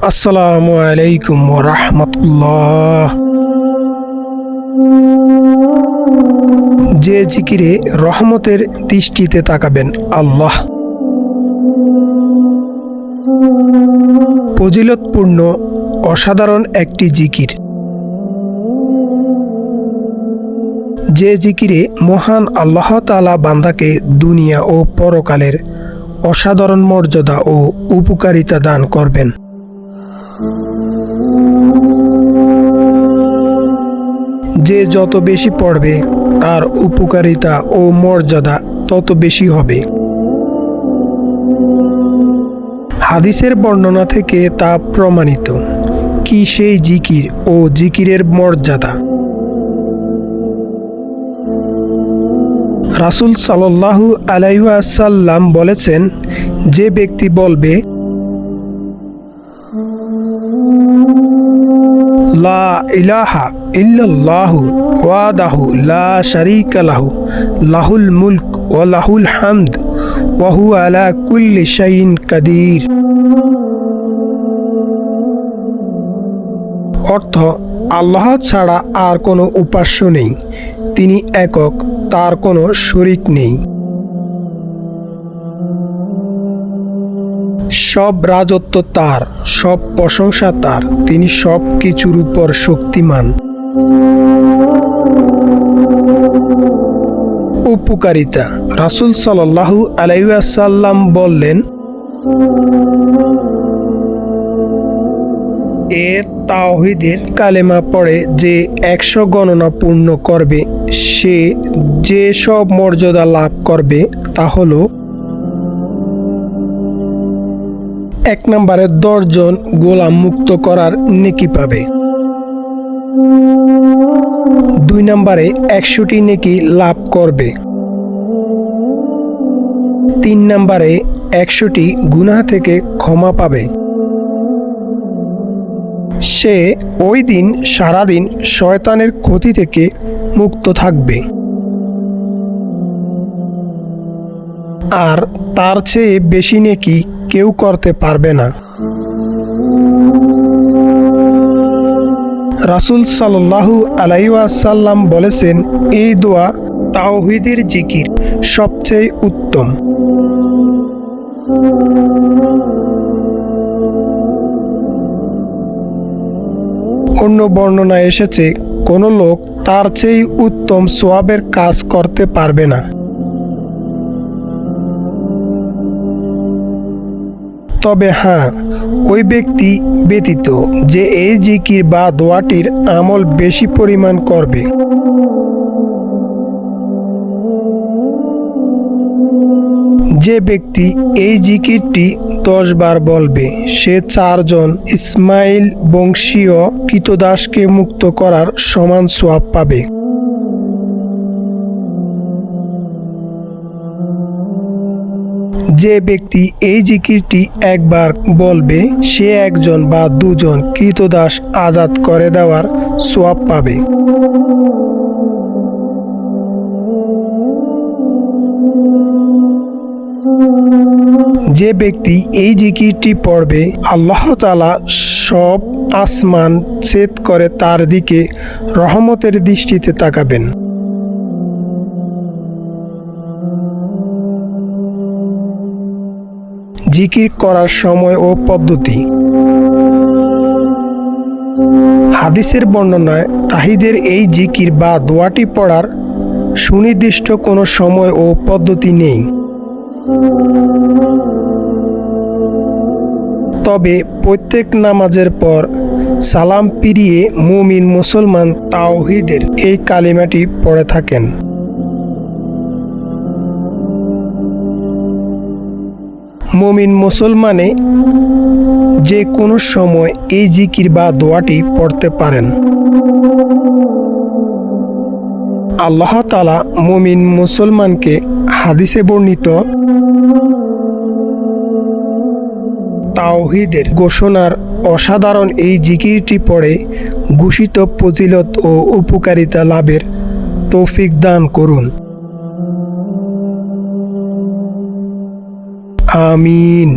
আসসালামু আলাইকুম রহমতুল্লাহ। যে জিকিরে রহমতের দৃষ্টিতে তাকাবেন আল্লাহ। ফজিলতপূর্ণ, অসাধারণ একটি জিকির। যে জিকিরে মহান আল্লাহ তালা বান্দাকে দুনিয়া ও পরকালের অসাধারণ মর্যাদা ও উপকারিতা দান করবেন। যে যত বেশি পড়বে, তার উপকারিতা ও মর্যাদা তত বেশি হবে। হাদিসের বর্ণনা থেকে তা প্রমাণিত। কি সেই জিকির ও জিকিরের মর্যাদা? রাসুল সাল্লাহু আলাইসাল্লাম বলেছেন, যে ব্যক্তি বলবে, লা ইলাহা ইল্লাল্লাহু ওয়াদাহু লা শারীকা লাহু, লাহুল মুলক ওয়া লাহুল হামদ, ওয়া হুয়া আলা কুল্লি শাইইন কাদির। অর্থ, আল্লাহ ছাড়া আর কোনো উপাস্য নেই। তিনি একক, তার কোনো শরিক নেই। সব রাজত্ব তার, সব প্রশংসা তার। তিনি সব কিছুর উপর শক্তিমান। উপকারিতা। রাসুল সাল্লাহু আলাইসাল্লাম বললেন, এ তাওহিদের কালেমা পড়ে যে একশো গণনা পূর্ণ করবে, সে যে সব মর্যাদা লাভ করবে তা হল এক নম্বরে দশজন গোলাম মুক্ত করার নেকি পাবে। দুই নম্বরে একশোটি নেকি লাভ করবে। তিন নম্বরে একশোটি গুনাহ থেকে ক্ষমা পাবে। সে ওই দিন, সারাদিন শয়তানের ক্ষতি থেকে মুক্ত থাকবে। আর তার চেয়ে বেশি নেকি কেউ করতে পারবে না। রাসুল সাল্লাহু আলাইসাল্লাম বলেছেন, এই দোয়া তাওহিদের জিকির সবচেয়ে উত্তম। অন্য বর্ণনায় এসেছে, কোনো লোক তার চেয়ে উত্তম সোয়াবের কাজ করতে পারবে না। তবে হ্যাঁ ওই ব্যক্তি ব্যতীত যে এই জিকির বা দোয়াটির আমল বেশি পরিমাণ করবে। যে ব্যক্তি এই জিকিরটি দশ বার বলবে, সে চারজন ইসমাইল বংশীয় কৃতদাসকে মুক্ত করার সমান সোয়াব পাবে। যে ব্যক্তি এই জিকিরটি একবার বলবে, সে একজন বা দুজন কৃতদাস আজাদ করে দেওয়ার সোয়াব পাবে। যে ব্যক্তি এই জিকিরটি পড়বে, আল্লাহ তালা সব আসমান ছেদ করে তার দিকে রহমতের দৃষ্টিতে তাকাবেন। জিকির করার সময় ও পদ্ধতি। হাদিসের বর্ণনায় তাহিদের এই জিকির বা দোয়াটি পড়ার সুনির্দিষ্ট কোনো সময় ও পদ্ধতি নেই। তবে প্রত্যেক নামাজের পর সালাম পিরিয়ে মুমিন মুসলমান তাওহিদের এই কালিমাটি পড়ে থাকেন। মুমিন মুসলমানে যে কোনো সময় এই জিকির বা দোয়াটি পড়তে পারেন। আল্লাহ তালা মুমিন মুসলমানকে হাদিসে বর্ণিত তাওহিদের ঘোষণার অসাধারণ এই জিকিরটি পড়ে ঘোষিত ফজিলত ও উপকারিতা লাভের তৌফিক দান করুন। আমিন